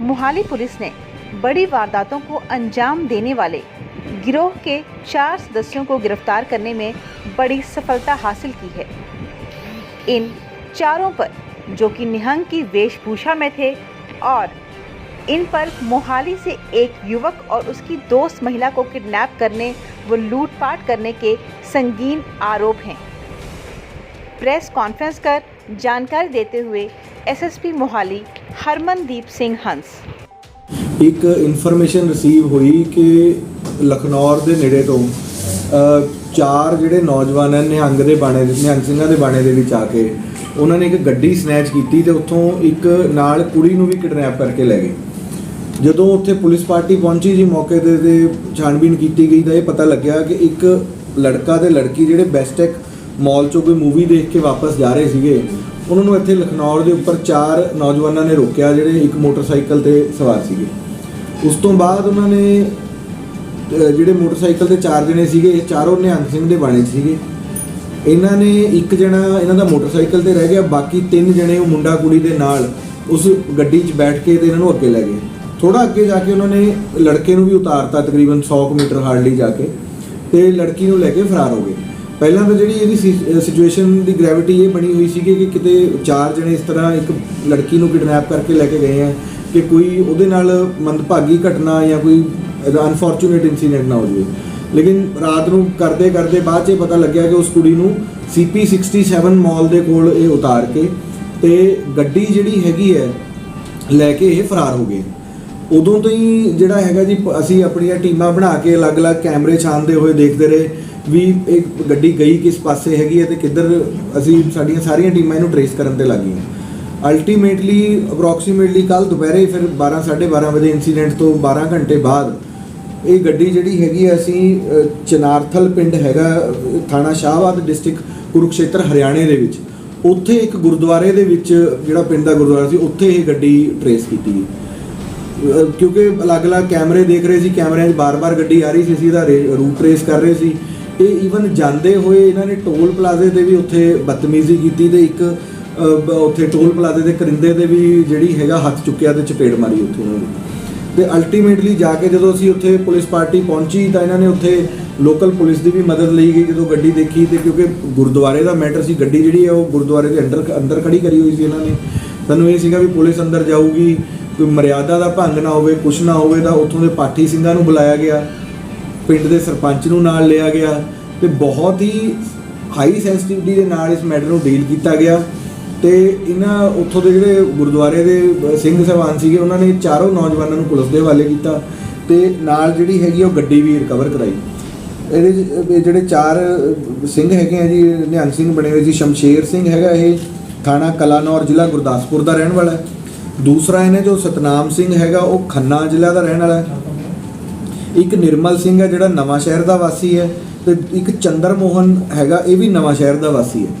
Mohali police ने बड़ी वारदातों को अंजाम देने वाले गिरोह के चार सदस्यों को गिरफ़्तार करने में बड़ी सफलता हासिल की है। इन चारों पर, जो कि निहंग की वेशभूषा में थे और इन पर मोहाली से एक युवक और उसकी दोस्त महिला को किडनैप करने व लूटपाट करने के संगीन आरोप हैं। प्रेस कॉन्फ्रेंस कर जानकारी देते हुए ਐਸਐਸਪੀ ਮੋਹਾਲੀ ਹਰਮਨਦੀਪ ਸਿੰਘ ਹੰਸ। ਇੱਕ ਇਨਫੋਰਮੇਸ਼ਨ ਰਿਸੀਵ ਹੋਈ ਕਿ ਲਖਨੌਰ ਦੇ ਨੇੜੇ ਤੋਂ ਚਾਰ ਜਿਹੜੇ ਨੌਜਵਾਨ ਨੇ ਨਿਹੰਗ ਦੇ ਬਾਣੇ ਦੇ, ਨਿਹੰਗ ਸਿੰਘਾਂ ਦੇ ਬਾਣੇ ਦੇ ਵਿੱਚ ਆ ਕੇ, ਉਹਨਾਂ ਨੇ ਇੱਕ ਗੱਡੀ ਸਨੈਚ ਕੀਤੀ ਤੇ ਉੱਥੋਂ ਇੱਕ ਨਾਲ ਕੁੜੀ ਨੂੰ ਵੀ ਕਿਡਨੈਪ ਕਰਕੇ ਲੈ ਗਏ। ਜਦੋਂ ਉੱਥੇ ਪੁਲਿਸ ਪਾਰਟੀ ਪਹੁੰਚੀ ਜੀ, ਮੌਕੇ ਤੇ ਤੇ ਛਾਣਬੀਨ ਕੀਤੀ ਗਈ ਤਾਂ ਇਹ ਪਤਾ ਲੱਗਿਆ ਕਿ ਇੱਕ ਲੜਕਾ ਤੇ ਲੜਕੀ ਜਿਹੜੇ ਬੈਸਟੈਕ ਮਾਲ ਚੋਂ ਕੋਈ ਮੂਵੀ ਦੇਖ ਕੇ ਵਾਪਸ ਜਾ ਰਹੇ ਸੀਗੇ ਉਹਨਾਂ ਨੂੰ ਇੱਥੇ ਲਖਨੌਰ ਦੇ ਉੱਪਰ ਚਾਰ ਨੌਜਵਾਨਾਂ ਨੇ ਰੋਕਿਆ, ਜਿਹੜੇ ਇੱਕ ਮੋਟਰਸਾਈਕਲ ਤੇ ਸਵਾਰ ਸੀਗੇ। ਉਸ ਤੋਂ ਬਾਅਦ ਉਹਨਾਂ ਨੇ ਜਿਹੜੇ ਮੋਟਰਸਾਈਕਲ ਤੇ ਚਾਰ ਜਣੇ ਸੀਗੇ, ਇਹ ਚਾਰੋਂ ਨਿਹੰਗ ਸਿੰਘ ਦੇ ਬਾਣੇ 'ਚ ਸੀਗੇ। ਇਹਨਾਂ ਨੇ ਇੱਕ ਜਣਾ, ਇਹਨਾਂ ਦਾ ਮੋਟਰਸਾਈਕਲ ਤੇ ਰਹਿ ਗਿਆ, ਬਾਕੀ ਤਿੰਨ ਜਣੇ ਉਹ ਮੁੰਡਾ ਕੁੜੀ ਦੇ ਨਾਲ ਉਸ ਗੱਡੀ 'ਚ ਬੈਠ ਕੇ ਤੇ ਇਹਨਾਂ ਨੂੰ ਅੱਗੇ ਲੈ ਗਏ। ਥੋੜਾ ਅੱਗੇ ਜਾ ਕੇ ਉਹਨਾਂ ਨੇ ਲੜਕੇ ਨੂੰ ਵੀ ਉਤਾਰਤਾ, ਤਕਰੀਬਨ 100 ਕੁ ਮੀਟਰ ਹਾਰਡਲੀ ਜਾ ਕੇ ਤੇ ਲੜਕੀ ਨੂੰ ਲੈ ਕੇ ਫਰਾਰ ਹੋ ਗਏ। ਪਹਿਲਾਂ ਤਾਂ ਜਿਹੜੀ ਇਹਦੀ ਸਿਚੁਏਸ਼ਨ ਦੀ ਗ੍ਰੈਵਿਟੀ ਇਹ ਬਣੀ ਹੋਈ ਸੀਗੀ ਕਿ ਕਿਤੇ ਚਾਰ ਜਣੇ ਇਸ ਤਰ੍ਹਾਂ ਇੱਕ ਲੜਕੀ ਨੂੰ ਕਿਡਨੈਪ ਕਰਕੇ ਲੈ ਕੇ ਗਏ ਆ ਕਿ ਕੋਈ ਉਹਦੇ ਨਾਲ ਮੰਦਭਾਗੀ ਘਟਨਾ ਜਾਂ ਕੋਈ ਅਨਫੋਰਚੂਨੇਟ ਇਨਸੀਡੈਂਟ ਨਾ ਹੋ ਜਾਵੇ। ਲੇਕਿਨ ਰਾਤ ਨੂੰ ਕਰਦੇ ਕਰਦੇ ਬਾਅਦ 'ਚ ਇਹ ਪਤਾ ਲੱਗਿਆ ਕਿ ਉਸ ਕੁੜੀ ਨੂੰ CP 67 ਮਾਲ ਦੇ ਕੋਲ ਇਹ ਉਤਾਰ ਕੇ ਤੇ ਗੱਡੀ ਜਿਹੜੀ ਹੈਗੀ ਹੈ ਲੈ ਕੇ ਇਹ ਫਰਾਰ ਹੋ ਗਏ। ਉਦੋਂ ਤੋਂ ਹੀ ਜਿਹੜਾ ਹੈਗਾ ਜੀ, ਅਸੀਂ ਆਪਣੀਆਂ ਟੀਮਾਂ ਬਣਾ ਕੇ ਅਲੱਗ-ਅਲੱਗ ਕੈਮਰੇ ਛਾਣਦੇ ਹੋਏ ਦੇਖਦੇ ਰਹੇ। ਵੀ ਇਹ ਗੱਡੀ ਗਈ ਕਿਸ ਪਾਸੇ ਹੈਗੀ ਹੈ ਤੇ ਕਿੱਧਰ ਅਸੀਂ ਸਾਡੀਆਂ ਸਾਰੀਆਂ ਟੀਮਾਂ ਇਹਨੂੰ ਟਰੇਸ ਕਰਨ ਤੇ ਲੱਗੀਆਂ। ਅਲਟੀਮੇਟਲੀ ਅਪਰੋਕਸੀਮੇਟਲੀ ਕੱਲ ਦੁਪਹਿਰੇ ਫਿਰ 12 12:30 ਵਜੇ ਇਨਸੀਡੈਂਟ ਤੋਂ 12 ਘੰਟੇ ਬਾਅਦ ਇਹ ਗੱਡੀ ਜਿਹੜੀ ਹੈਗੀ ਹੈ ਅਸੀਂ ਚਨਾਰਥਲ ਪਿੰਡ ਹੈਗਾ ਥਾਣਾ ਸ਼ਾਹਬਾਦ ਡਿਸਟ੍ਰਿਕਟ ਕੁਰੂਕਸ਼ੇਤਰ ਹਰਿਆਣੇ ਦੇ ਵਿੱਚ। ਉੱਥੇ ਇੱਕ ਗੁਰਦੁਆਰੇ ਦੇ ਵਿੱਚ ਜਿਹੜਾ ਪਿੰਡ ਦਾ ਗੁਰਦੁਆਰਾ ਸੀ, ਉੱਥੇ ਇਹ ਗੱਡੀ ਟਰੇਸ ਕੀਤੀ ਗਈ। ਕਿਉਂਕਿ ਅਲੱਗ-ਅਲੱਗ ਕੈਮਰੇ ਦੇਖ ਰਹੇ ਸੀ, ਕੈਮਰਿਆਂ 'ਚ ਬਾਰ-ਬਾਰ ਗੱਡੀ ਆ ਰਹੀ ਸੀ, ਅਸੀਂ ਇਹਦਾ ਰੂਟ ਟਰੇਸ ਕਰ ਰਹੇ ਸੀ। ਇਹ ਈਵਨ ਜਾਂਦੇ ਹੋਏ ਇਹਨਾਂ ਨੇ ਟੋਲ ਪਲਾਜ਼ੇ ਤੇ ਵੀ ਉੱਥੇ ਬਦਤਮੀਜ਼ੀ ਕੀਤੀ ਤੇ ਇੱਕ ਉੱਥੇ ਟੋਲ ਪਲਾਜ਼ੇ ਦੇ ਕਰਿੰਦੇ ਤੇ ਵੀ ਜਿਹੜੀ ਹੈਗਾ ਹੱਥ ਚੁੱਕਿਆ ਤੇ ਚਪੇੜ ਮਾਰੀ ਉੱਥੇ ਉਹਨਾਂ ਨੇ। ਤੇ ਅਲਟੀਮੇਟਲੀ ਜਾ ਕੇ ਜਦੋਂ ਅਸੀਂ ਉੱਥੇ ਪੁਲਿਸ ਪਾਰਟੀ ਪਹੁੰਚੀ ਤਾਂ ਇਹਨਾਂ ਨੇ ਉੱਥੇ ਲੋਕਲ ਪੁਲਿਸ ਦੀ ਵੀ ਮਦਦ ਲਈ ਗਈ, ਜਦੋਂ ਗੱਡੀ ਦੇਖੀ ਤੇ ਕਿਉਂਕਿ ਗੁਰਦੁਆਰੇ ਦਾ ਮੈਟਰ ਸੀ, ਗੱਡੀ ਜਿਹੜੀ ਹੈ ਉਹ ਗੁਰਦੁਆਰੇ ਦੇ ਅੰਦਰ ਅੰਦਰ ਖੜੀ ਕਰੀ ਹੋਈ ਸੀ ਇਹਨਾਂ ਨੇ। ਸਾਨੂੰ ਇਹ ਸੀਗਾ ਵੀ ਪੁਲਿਸ ਅੰਦਰ ਜਾਊਗੀ, ਕੋਈ ਮਰਿਆਦਾ ਦਾ ਭੰਗ ਨਾ ਹੋਵੇ, ਕੁਛ ਨਾ ਹੋਵੇ ਤਾਂ ਉੱਥੋਂ ਦੇ ਪਾਠੀ ਸਿੰਘਾਂ ਨੂੰ ਬੁਲਾਇਆ ਗਿਆ। ਪਿੰਡ ਦੇ ਸਰਪੰਚ ਨੂੰ ਨਾਲ ਲਿਆ ਗਿਆ ਤੇ ਬਹੁਤ ਹੀ ਹਾਈ ਸੈਂਸਿਟੀਵਿਟੀ ਦੇ ਨਾਲ ਇਸ ਮੈਟਰ ਨੂੰ ਡੀਲ ਕੀਤਾ ਗਿਆ ਤੇ ਇਹਨਾਂ ਉੱਥੋਂ ਦੇ ਜਿਹੜੇ ਗੁਰਦੁਆਰੇ ਦੇ ਸਿੰਘ ਸਾਹਿਬਾਨ ਸੀਗੇ ਉਹਨਾਂ ਨੇ ਚਾਰੋਂ ਨੌਜਵਾਨਾਂ ਨੂੰ ਪੁਲਿਸ ਦੇ ਹਵਾਲੇ ਕੀਤਾ ਤੇ ਨਾਲ ਜਿਹੜੀ ਹੈਗੀ ਉਹ ਗੱਡੀ ਵੀ ਰਿਕਵਰ ਕਰਾਈ। ਇਹਦੇ 'ਚ, ਜਿਹੜੇ ਚਾਰ ਸਿੰਘ ਹੈਗੇ ਆ ਜੀ ਨਿਹੰਗ ਸਿੰਘ ਬਣੇ ਹੋਏ ਜੀ ਸ਼ਮਸ਼ੇਰ ਸਿੰਘ ਹੈਗਾ ਇਹ ਥਾਣਾ ਕਲਾਨੌਰ ਜ਼ਿਲ੍ਹਾ ਗੁਰਦਾਸਪੁਰ ਦਾ ਰਹਿਣ ਵਾਲਾ ਹੈ। ਦੂਸਰਾ ਇਹਨੇ ਜੋ ਸਤਨਾਮ ਸਿੰਘ ਹੈਗਾ ਉਹ ਖੰਨਾ ਜ਼ਿਲ੍ਹਾ ਦਾ ਰਹਿਣ ਵਾਲਾ ਹੈ। ਇੱਕ ਨਿਰਮਲ ਸਿੰਘ ਹੈ ਜਿਹੜਾ ਨਵਾਂ ਸ਼ਹਿਰ ਦਾ ਵਾਸੀ ਹੈ ਤੇ ਇੱਕ ਚੰਦਰ ਮੋਹਨ ਹੈਗਾ, ਇਹ ਵੀ ਨਵਾਂ ਸ਼ਹਿਰ ਦਾ ਵਾਸੀ ਹੈ।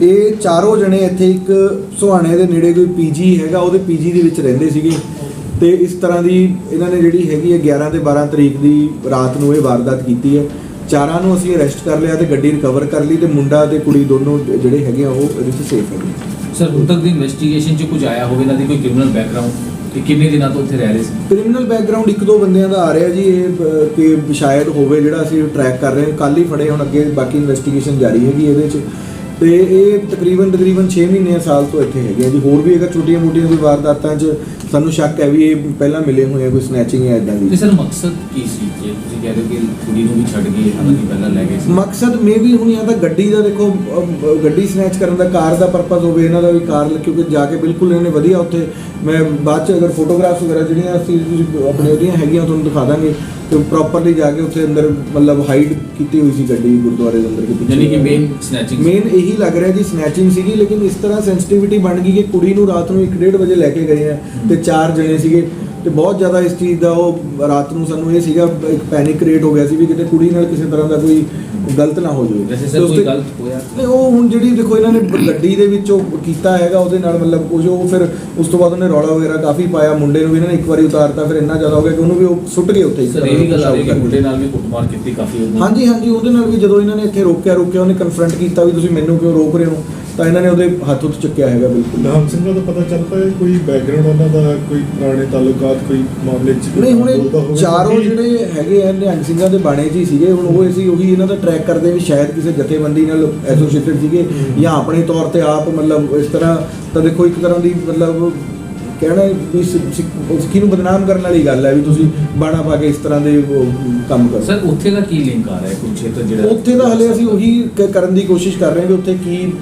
ਇਹ ਚਾਰੋਂ ਜਣੇ ਇੱਥੇ ਇੱਕ ਸੁਹਾਣੇ ਦੇ ਨੇੜੇ ਕੋਈ ਪੀਜੀ ਹੈਗਾ, ਉਹਦੇ ਪੀਜੀ ਦੇ ਵਿੱਚ ਰਹਿੰਦੇ ਸੀਗੇ ਤੇ ਇਸ ਤਰ੍ਹਾਂ ਦੀ ਇਹਨਾਂ ਨੇ ਜਿਹੜੀ ਹੈਗੀ ਹੈ 11 ਤੇ 12 ਤਰੀਕ ਦੀ ਰਾਤ ਨੂੰ ਇਹ ਵਾਰਦਾਤ ਕੀਤੀ ਹੈ। ਚਾਰਾਂ ਨੂੰ ਅਸੀਂ ਅਰੈਸਟ ਕਰ ਲਿਆ ਤੇ ਗੱਡੀ ਰਿਕਵਰ ਕਰ ਲਈ ਤੇ ਮੁੰਡਾ ਤੇ ਕੁੜੀ ਦੋਨੋਂ ਜਿਹੜੇ ਹੈਗੇ ਆ, ਉਹ ਇਹਦੇ ਵਿੱਚ ਸੇਫ ਹੈਗੇ ਸਰ ਹੁਣ ਤੱਕ ਦੀ ਇਨਵੈਸਟੀਗੇਸ਼ਨ 'ਚ ਕੁਝ ਆਇਆ ਹੋਵੇ, ਇਹਨਾਂ ਦੀ ਕੋਈ ਕ੍ਰਿਮੀਨਲ ਬੈਕਗ੍ਰਾਉਂਡ ਤੇ ਕਿੰਨੇ ਦਿਨਾਂ ਤੋਂ ਉੱਥੇ ਰਹਿ ਰਹੇ ਸੀ? ਕ੍ਰਿਮੀਨਲ ਬੈਕਗ੍ਰਾਉਂਡ ਇੱਕ ਦੋ ਬੰਦਿਆਂ ਦਾ ਆ ਰਿਹਾ ਜੀ ਇਹ ਅ, ਕਿ ਸ਼ਾਇਦ ਹੋਵੇ ਜਿਹੜਾ ਅਸੀਂ ਟਰੈਕ ਕਰ ਰਹੇ ਹਾਂ। ਕੱਲ ਹੀ ਫੜੇ ਹੁਣ ਅੱਗੇ ਬਾਕੀ ਇਨਵੈਸਟੀਗੇਸ਼ਨ ਜਾਰੀ ਹੈਗੀ ਇਹਦੇ 'ਚ। ਤੇ ਇਹ ਤਕਰੀਬਨ ਤਕਰੀਬਨ 6 ਮਹੀਨੇ ਸਾਲ ਤੋਂ ਇੱਥੇ ਹੈਗੇ ਆ ਜੀ। ਹੋਰ ਵੀ ਅਗਰ ਛੋਟੀਆਂ ਮੋਟੀਆਂ ਕੋਈ ਵਾਰਦਾਤਾਂ 'ਚ ਸਾਨੂੰ ਸ਼ੱਕ ਹੈ ਵੀ ਇਹ ਪਹਿਲਾਂ ਮਿਲੇ ਹੋਏ ਆ ਕੋਈ ਸਨੈਚਿੰਗ ਜਾਂ ਇਦਾਂ ਤੇ ਦੀ ਸਰ ਮਕਸਦ ਕੀ ਸੀ? ਜੇ ਤੁਸੀਂ ਕਹਿ ਰਹੇ ਹੋ ਕਿ ਕੁੜੀ ਨੂੰ ਵੀ ਛੱਡ ਗਏ ਹਾਲਾਂਕਿ ਪਹਿਲਾਂ ਲੈ ਗਏ ਸੀ। ਮਕਸਦ ਮੇ ਵੀ ਹੁਣ ਜਾਂ ਤਾਂ ਗੱਡੀ ਦਾ ਦੇਖੋ ਗੱਡੀ ਸਨੈਚ ਕਰਨ ਦਾ ਕਾਰ ਦਾ ਪਰਪਸ ਹੋਵੇ ਇਹਨਾਂ ਦਾ ਵੀ ਕਾਰ ਕਿਉਂਕਿ ਜਾ ਕੇ ਬਿਲਕੁਲ ਇਹਨੇ ਵਧੀਆ ਉੱਥੇ ਮੈਂ ਬਾਅਦ ਚ ਅਗਰ ਫੋਟੋਗ੍ਰਾਫਸ ਵਗੈਰਾ ਜਿਹੜੀਆਂ ਅਸੀਂ ਤੁਸੀਂ ਆਪਣੇ ਉਹਦੀਆਂ ਹੈਗੀਆਂ ਤੁਹਾਨੂੰ ਦਿਖਾ ਦਾਂਗੇ ਤੇ ਪ੍ਰੋਪਰਲੀ ਜਾ ਕੇ ਉੱਥੇ ਅੰਦਰ ਮਤਲਬ ਹਾਈਡ ਕੀਤੀ ਹੋਈ ਸੀ ਗੱਡੀ ਗੁਰਦੁਆਰੇ ਦੇ ਅੰਦਰ ਦੇ ਪਿੱਛੇ। ਯਾਨੀ ਕਿ ਮੇਨ ਸਨੈਚਿੰਗ ਮੇਨ ਇਹੀ ਲੱਗ ਰਿਹਾ ਜੀ ਸਨੈਚਿੰਗ ਸੀਗੀ ਲੇਕਿਨ ਇਸ ਤਰ੍ਹਾਂ ਸੈਂਸਿਟੀਵਿਟੀ ਬਣ ਗਈ ਕਿ ਕੁੜੀ ਨੂੰ ਰਾਤ ਨੂੰ 1:30 ਵਜੇ ਲੈ ਕੇ ਗਏ ਆ ਤੇ ਚਾਰ ਜਣੇ ਸੀਗੇ ਤੇ ਬਹੁਤ ਜ਼ਿਆਦਾ ਇਸ ਚੀਜ਼ ਦਾ ਉਹ ਰਾਤ ਨੂੰ ਸਾਨੂੰ ਇਹ ਸੀਗਾ ਇੱਕ ਪੈਨਿਕ ਕ੍ਰੀਏਟ ਹੋ ਗਿਆ ਸੀ ਵੀ ਕਿਤੇ ਕੁੜੀ ਨਾਲ ਕਿਸੇ ਤਰ੍ਹਾਂ ਦਾ ਕੋਈ ਗਲਤ ਨਾ ਹੋ ਜਾਵੇ। ਵੈਸੇ ਤੇ ਸਰ ਕੋਈ ਤੇ- ਗਲਤ ਹੋਇਆ? ਨਹੀਂ ਉਹ ਹੁਣ ਜਿਹੜੀ ਦੇਖੋ ਇਹਨਾਂ ਨੇ ਗੱਡੀ ਦੇ ਵਿੱਚ ਉਹ ਕੀਤਾ ਹੈਗਾ ਉਹਦੇ ਨਾਲ ਮਤਲਬ ਕੁਝ ਉਹ ਫਿਰ ਉਸ ਤੋਂ ਬਾਅਦ ਉਹਨੇ ਰੌਲਾ ਵਗੈਰਾ ਕਾਫੀ ਪਾਇਆ ਮੁੰਡੇ ਨੂੰ ਵੀ ਇਹਨਾਂ ਨੇ ਇੱਕ ਵਾਰੀ ਉਤਾਰਤਾ ਫਿਰ ਇੰਨਾ ਜ਼ਿਆਦਾ ਹੋ ਗਿਆ ਕਿ ਉਹਨੂੰ ਵੀ ਉਹ ਸੁੱਟ ਗਏ ਉੱਥੇ ਹੀ। ਸਰ ਇਹ ਵੀ ਗੱਲ ਆ ਰਹੀ ਕਿ ਮੁੰਡੇ ਨਾਲ ਵੀ ਕੁੱਟਮਾਰ ਕੀਤੀ ਕਾਫੀ। ਹਾਂਜੀ ਹਾਂਜੀ ਉਹਦੇ ਨਾਲ ਵੀ ਜਦੋਂ ਇਹਨਾਂ ਨੇ ਇੱਥੇ ਰੋਕਿਆ ਰੋਕਿਆ ਉਹਨੇ ਕਨਫਰੰਟ ਕੀਤਾ ਵੀ ਤੁਸੀਂ ਮੈਨੂੰ ਕਿਉਂ ਰੋਕ ਰਹੇ ਹੋ? ਤਾਂ ਇਹਨਾਂ ਨੇ ਉਹਦੇ ਹੱਥ ਉੱਤੇ ਚੱਕਿਆ ਹੈਗਾ ਬਿਲਕੁਲ ਨਾਮ ਸਿੰਘਾਂ ਦਾ ਪਤਾ ਚੱਲ ਪਾਇਆ ਕੋਈ ਬੈਕਗ੍ਰਾਉਂਡ ਉਹਨਾਂ ਦਾ ਕੋਈ ਪੁਰਾਣੇ ਤਾਲੁਕਾਤ ਕੋਈ ਮਾਮਲੇ 'ਚ ਨਹੀਂ ਹੁਣ ਚਾਰੋਂ ਜਿਹੜੇ ਹੈਗੇ ਆ ਨਿਹੰਗ ਸਿੰਘਾਂ ਦੇ ਬਾਣੇ 'ਚ ਹੀ ਸੀਗੇ ਹੁਣ ਉਹ ਅਸੀਂ ਉਹੀ ਇਹਨਾਂ ਦਾ ਟਰੈਕ ਕਰਦੇ ਵੀ ਸ਼ਾਇਦ ਕਿਸੇ ਜਥੇਬੰਦੀ ਨਾਲ ਐਸੋਸੀਏਟਡ ਸੀਗੇ। ਜਾਂ ਆਪਣੇ ਤੌਰ ਤੇ ਆਪ ਮਤਲਬ ਇਸ ਤਰ੍ਹਾਂ ਤਾਂ ਦੇਖੋ ਇੱਕ ਤਰ੍ਹਾਂ ਦੀ ਮਤਲਬ ਕਹਿਣਾ ਵੀ ਸਿੱਖੀ ਨੂੰ ਬਦਨਾਮ ਕਰਨ ਵਾਲੀ ਗੱਲ ਹੈ ਵੀ ਤੁਸੀਂ ਬਾਣਾ ਪਾ ਕੇ ਇਸ ਤਰ੍ਹਾਂ ਦੇ ਕੰਮ ਕਰੋ। ਸਰ ਉੱਥੇ ਦਾ ਕੀ ਲਿੰਕ ਆ ਰਿਹਾ ਹੈ? ਕੁਰੂਕਸ਼ੇਤਰ ਜਿਹੜਾ ਉੱਥੇ ਦਾ ਹਲੇ ਅਸੀਂ ਉਹੀ ਕਰਨ ਦੀ ਕੋਸ਼ਿਸ਼ ਕਰ ਰਹੇ ਹਾਂ ਵੀ ਉੱਥੇ ਕੀ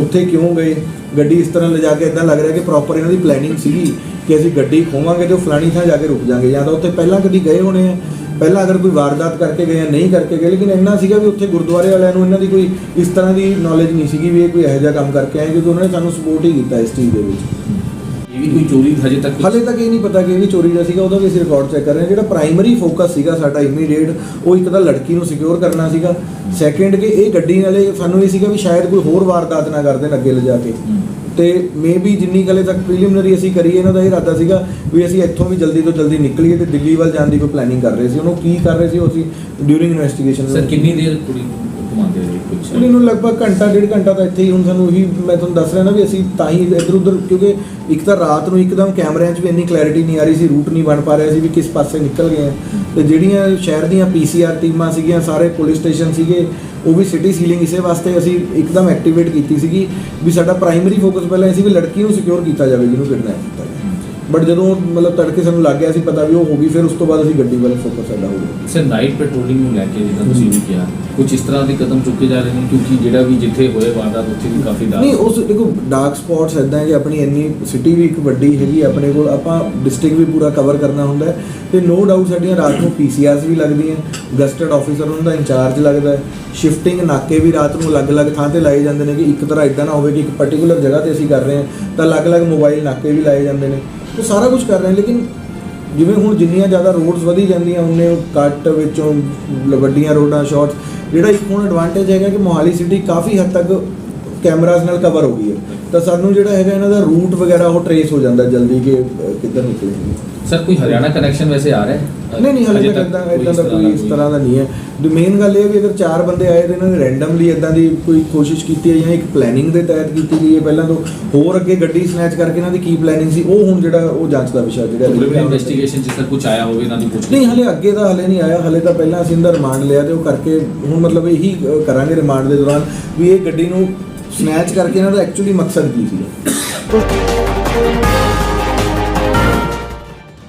ਉੱਥੇ ਕਿਉਂ ਗਏ? ਗੱਡੀ ਇਸ ਤਰ੍ਹਾਂ ਲਿਜਾ ਕੇ ਇਦਾਂ ਲੱਗ ਰਿਹਾ ਕਿ ਪ੍ਰੋਪਰ ਇਹਨਾਂ ਦੀ ਪਲੈਨਿੰਗ ਸੀਗੀ ਕਿ ਅਸੀਂ ਗੱਡੀ ਖੋਵਾਂਗੇ ਤੇ ਉਹ ਫਲਾਣੀ ਥਾਂ ਜਾ ਕੇ ਰੁਕ ਜਾਾਂਗੇ ਜਾਂ ਤਾਂ ਉੱਥੇ ਪਹਿਲਾਂ ਕਦੀ ਗਏ ਹੋਣੇ ਆ। ਪਹਿਲਾਂ ਅਗਰ ਕੋਈ ਵਾਰਦਾਤ ਕਰਕੇ ਗਏ ਆ ਨਹੀਂ ਕਰਕੇ ਗਏ ਲੇਕਿਨ ਇੰਨਾ ਸੀਗਾ ਵੀ ਉੱਥੇ ਗੁਰਦੁਆਰੇ ਵਾਲਿਆਂ ਨੂੰ ਇਹਨਾਂ ਦੀ ਕੋਈ ਇਸ ਤਰ੍ਹਾਂ ਦੀ ਨੌਲੇਜ ਨਹੀਂ ਸੀਗੀ ਵੀ ਇਹ ਕੋਈ ਇਹੋ ਜਿਹਾ ਕੰਮ ਕਰਕੇ ਆਏ ਕਿਉਂਕਿ ਉਹਨਾਂ ਨੇ ਸਾਨੂੰ ਸਪੋਰਟ ਹੀ ਕੀਤਾ ਇਸ ਚੀਜ਼ ਦੇ ਵਿੱਚ। ਵੀ ਕੋਈ ਚੋਰੀ ਹਜੇ ਤੱਕ ਹਾਲੇ ਤੱਕ ਇਹ ਨਹੀਂ ਪਤਾ ਕਿ ਇਹ ਵੀ ਚੋਰੀ ਦਾ ਸੀਗਾ ਉਹਦਾ ਵੀ ਅਸੀਂ ਰਿਕਾਰਡ ਚੈੱਕ ਕਰ ਰਹੇ ਹਾਂ। ਜਿਹੜਾ ਪ੍ਰਾਇਮਰੀ ਫੋਕਸ ਸੀਗਾ ਸਾਡਾ ਇਮੀਡੀਏਟ ਉਹ ਇੱਕ ਤਾਂ ਲੜਕੀ ਨੂੰ ਸਿਕਿਉਰ ਕਰਨਾ ਸੀਗਾ। ਸੈਕੰਡ ਕਿ ਇਹ ਗੱਡੀ ਨਾਲੇ ਸਾਨੂੰ ਇਹ ਸੀਗਾ ਵੀ ਸ਼ਾਇਦ ਕੋਈ ਹੋਰ ਵਾਰਦਾਤ ਨਾ ਕਰ ਦੇਣ ਅੱਗੇ ਲਿਜਾ ਕੇ। ਤੇ ਮੇਬੀ ਜਿੰਨੀ ਕਲੇ ਤੱਕ ਪ੍ਰੀਲਿਮਿਨਰੀ ਅਸੀਂ ਕਰੀਏ ਇਹਨਾਂ ਦਾ ਇਹ ਇਰਾਦਾ ਸੀਗਾ ਵੀ ਅਸੀਂ ਇੱਥੋਂ ਵੀ ਜਲਦੀ ਤੋਂ ਜਲਦੀ ਨਿਕਲੀਏ ਤੇ ਦਿੱਲੀ ਵੱਲ ਜਾਣ ਦੀ ਕੋਈ ਪਲੈਨਿੰਗ ਕਰ ਰਹੇ ਸੀ। ਉਹਨੂੰ ਕੀ ਕਰ ਰਹੇ ਸੀ ਉਹ ਅਸੀਂ ਡਿਊਰਿੰਗ ਇਨਵੈਸਟੀਗੇਸ਼ਨ ਸਰ ਕਿੰਨੀ ਦੇਰ ਕੁੜੀ ਘੁਮਾਉਂਦੇ ਰਹੇ ਕੁਝ ਕੁੜੀ ਨੂੰ ਲਗਭਗ ਘੰਟਾ, ਡੇਢ ਘੰਟਾ ਤਾਂ ਇੱਥੇ ਹੀ ਹੁਣ ਸਾਨੂੰ ਉਹੀ, ਮੈਂ ਤੁਹਾਨੂੰ ਦੱਸ ਰਿਹਾ ਨਾ ਵੀ ਅਸੀਂ ਤਾਂ ਹੀ ਇੱਧਰ ਉੱਧਰ ਕਿਉਂਕਿ ਇੱਕ ਤਾਂ ਰਾਤ ਨੂੰ ਇੱਕਦਮ ਕੈਮਰਿਆਂ 'ਚ ਵੀ ਇੰਨੀ ਕਲੈਰਿਟੀ ਨਹੀਂ ਆ ਰਹੀ ਸੀ ਰੂਟ ਨਹੀਂ ਬਣ ਪਾ ਰਿਹਾ ਸੀ ਵੀ ਕਿਸ ਪਾਸੇ ਨਿਕਲ ਗਏ ਆ। ਤੇ ਜਿਹੜੀਆਂ ਸ਼ਹਿਰ ਦੀਆਂ ਪੀਸੀਆਰ ਟੀਮਾਂ ਸੀਗੀਆਂ, ਸਾਰੇ ਪੁਲਿਸ ਸਟੇਸ਼ਨ ਸੀਗੇ, ਉਹ ਵੀ ਸਿਟੀ ਸੀਲਿੰਗ ਇਸੇ ਵਾਸਤੇ ਅਸੀਂ ਇੱਕਦਮ ਐਕਟੀਵੇਟ ਕੀਤੀ ਸੀਗੀ ਵੀ ਸਾਡਾ ਪ੍ਰਾਇਮਰੀ ਫੋਕਸ ਪਹਿਲਾਂ ਇਹ ਸੀ ਵੀ ਲੜਕੀ ਨੂੰ ਸਿਕਿਉਰ ਕੀਤਾ ਜਾਵੇ, ਜਿਹਨੂੰ ਕਿਡਨੈਪ ਕੀਤਾ ਗਿਆ ਬਟ ਜਦੋਂ ਮਤਲਬ ਤੜਕੇ ਸਾਨੂੰ ਲੱਗ ਗਿਆ ਸੀ ਪਤਾ ਵੀ ਉਹ ਹੋ ਗਈ ਫਿਰ ਉਸ ਤੋਂ ਬਾਅਦ ਅਸੀਂ ਗੱਡੀ ਵੱਲ ਫੋਕਸ ਸਾਡਾ ਹੋ ਗਿਆ। ਸਰ ਨਾਈਟ ਪੈਟਰੋਲਿੰਗ ਨੂੰ ਲੈ ਕੇ ਜਿੱਦਾਂ ਤੁਸੀਂ ਵੀ ਕਿਹਾ ਕੁਝ ਇਸ ਤਰ੍ਹਾਂ ਦੇ ਕਦਮ ਚੁੱਕੇ ਜਾ ਰਹੇ ਨੇ? ਕਿਉਂਕਿ ਜਿਹੜਾ ਵੀ ਜਿੱਥੇ ਹੋਏ ਵਾਰਦਾਤ ਉੱਥੇ ਵੀ ਕਾਫੀ ਦਾ ਨਹੀਂ ਉਸ ਦੇਖੋ ਡਾਰਕ ਸਪੌਟਸ ਇਦਾਂ ਹੈ ਕਿ ਆਪਣੀ ਇੰਨੀ ਸਿਟੀ ਵੀ ਇੱਕ ਵੱਡੀ ਹੈਗੀ ਆਪਣੇ ਕੋਲ ਆਪਾਂ ਡਿਸਟ੍ਰਿਕਟ ਵੀ ਪੂਰਾ ਕਵਰ ਕਰਨਾ ਹੁੰਦਾ ਤੇ ਨੋ ਡਾਊਟ ਸਾਡੀਆਂ ਰਾਤ ਨੂੰ ਪੀਸੀਆਰਸ ਵੀ ਲੱਗਦੀਆਂ ਗਸਟਡ ਆਫੀਸਰ ਉਹਨਾਂ ਦਾ ਇੰਚਾਰਜ ਲੱਗਦਾ ਹੈ। ਸ਼ਿਫਟਿੰਗ ਨਾਕੇ ਵੀ ਰਾਤ ਨੂੰ ਅਲੱਗ-ਅਲੱਗ ਥਾਂ ਤੇ ਲਾਏ ਜਾਂਦੇ ਨੇ ਕਿ ਇੱਕ ਤਰ੍ਹਾਂ ਇਦਾਂ ਨਾ ਹੋਵੇ ਕਿ ਇੱਕ ਪਾਰਟਿਕੂਲਰ ਜਗ੍ਹਾ ਤੇ ਅਸੀਂ ਕਰ ਰਹੇ ਹਾਂ ਤਾਂ ਅਲੱਗ-ਅਲੱਗ ਮੋਬਾਈਲ ਨਾਕੇ ਵੀ ਲਾਏ ਜਾਂਦੇ ਨੇ। ਉਹ ਸਾਰਾ ਕੁਝ ਕਰ ਰਹੇ ਹਾਂ ਲੇਕਿਨ ਜਿਵੇਂ ਹੁਣ ਜਿੰਨੀਆਂ ਜ਼ਿਆਦਾ ਰੋਡਸ ਵਧੀ ਜਾਂਦੀਆਂ, ਉਹਨੇ ਕੱਟ ਵਿੱਚੋਂ ਵੱਡੀਆਂ ਰੋਡਾਂ ਸ਼ਾਰਟਸ ਜਿਹੜਾ ਇੱਕ ਹੁਣ ਐਡਵਾਂਟੇਜ ਹੈਗਾ ਕਿ ਮੋਹਾਲੀ ਸਿਟੀ ਕਾਫੀ ਹੱਦ ਤੱਕ ਕੈਮਰਾਜ਼ ਨਾਲ ਕਵਰ ਹੋ ਗਈ ਹੈ। ਤਾਂ ਸਾਨੂੰ ਜਿਹੜਾ ਹੈਗਾ ਇਹਨਾਂ ਦਾ ਰੂਟ ਵਗੈਰਾ ਉਹ ਟਰੇਸ ਹੋ ਜਾਂਦਾ ਜਲਦੀ ਕਿ ਕਿੱਧਰ ਨਿਕਲੇ ਸਰ ਕੋਈ ਹਰਿਆਣਾ ਕਨੈਕਸ਼ਨ ਵੈਸੇ ਆ ਰਿਹਾ? ਹੈ ਨਹੀਂ ਨਹੀਂ ਹਲੇ ਤੱਕ ਇਦਾਂ ਇਦਾਂ ਦਾ ਕੋਈ ਇਸ ਤਰ੍ਹਾਂ ਦਾ ਨਹੀਂ ਹੈ। ਮੇਨ ਗੱਲ ਇਹ ਹੈ ਵੀ ਅਗਰ ਚਾਰ ਬੰਦੇ ਆਏ ਤੇ ਇਹਨਾਂ ਨੇ ਰੈਂਡਮਲੀ ਇਦਾਂ ਦੀ ਕੋਈ ਕੋਸ਼ਿਸ਼ ਕੀਤੀ ਹੈ ਜਾਂ ਇੱਕ ਪਲੈਨਿੰਗ ਦੇ ਤਹਿਤ ਕੀਤੀ ਗਈ ਹੈ ਪਹਿਲਾਂ ਤੋਂ ਹੋਰ ਅੱਗੇ ਗੱਡੀ ਸਨੈਚ ਕਰਕੇ ਇਹਨਾਂ ਦੀ ਕੀ ਪਲੈਨਿੰਗ ਸੀ ਉਹ ਹੁਣ ਜਿਹੜਾ ਉਹ ਜਾਂਚ ਦਾ ਵਿਸ਼ਾ ਜਿਹੜਾ ਇਨਵੈਸਟੀਗੇਸ਼ਨ ਚ ਸਰ ਕੁਝ ਆਇਆ ਹੋਵੇ ਇਹਨਾਂ ਦੀ ਪੁੱਛ ਨਹੀਂ ਹਲੇ ਅੱਗੇ ਦਾ ਹਲੇ ਨਹੀਂ ਆਇਆ ਹਲੇ ਤਾਂ ਪਹਿਲਾਂ ਅਸੀਂ ਇਹਦਾ ਰਿਮਾਂਡ ਲਿਆ ਤੇ ਉਹ ਕਰਕੇ ਹੁਣ ਮਤਲਬ ਇਹੀ ਕਰਾਂਗੇ ਰਿਮਾਂਡ ਦੇ ਦੌਰਾਨ ਵੀ ਇਹ ਗੱਡੀ ਨੂੰ ਸਨੈਚ ਕਰਕੇ ਇਹਨਾਂ ਦਾ ਐਕਚੁਅਲੀ ਮਕਸਦ ਕੀ ਸੀ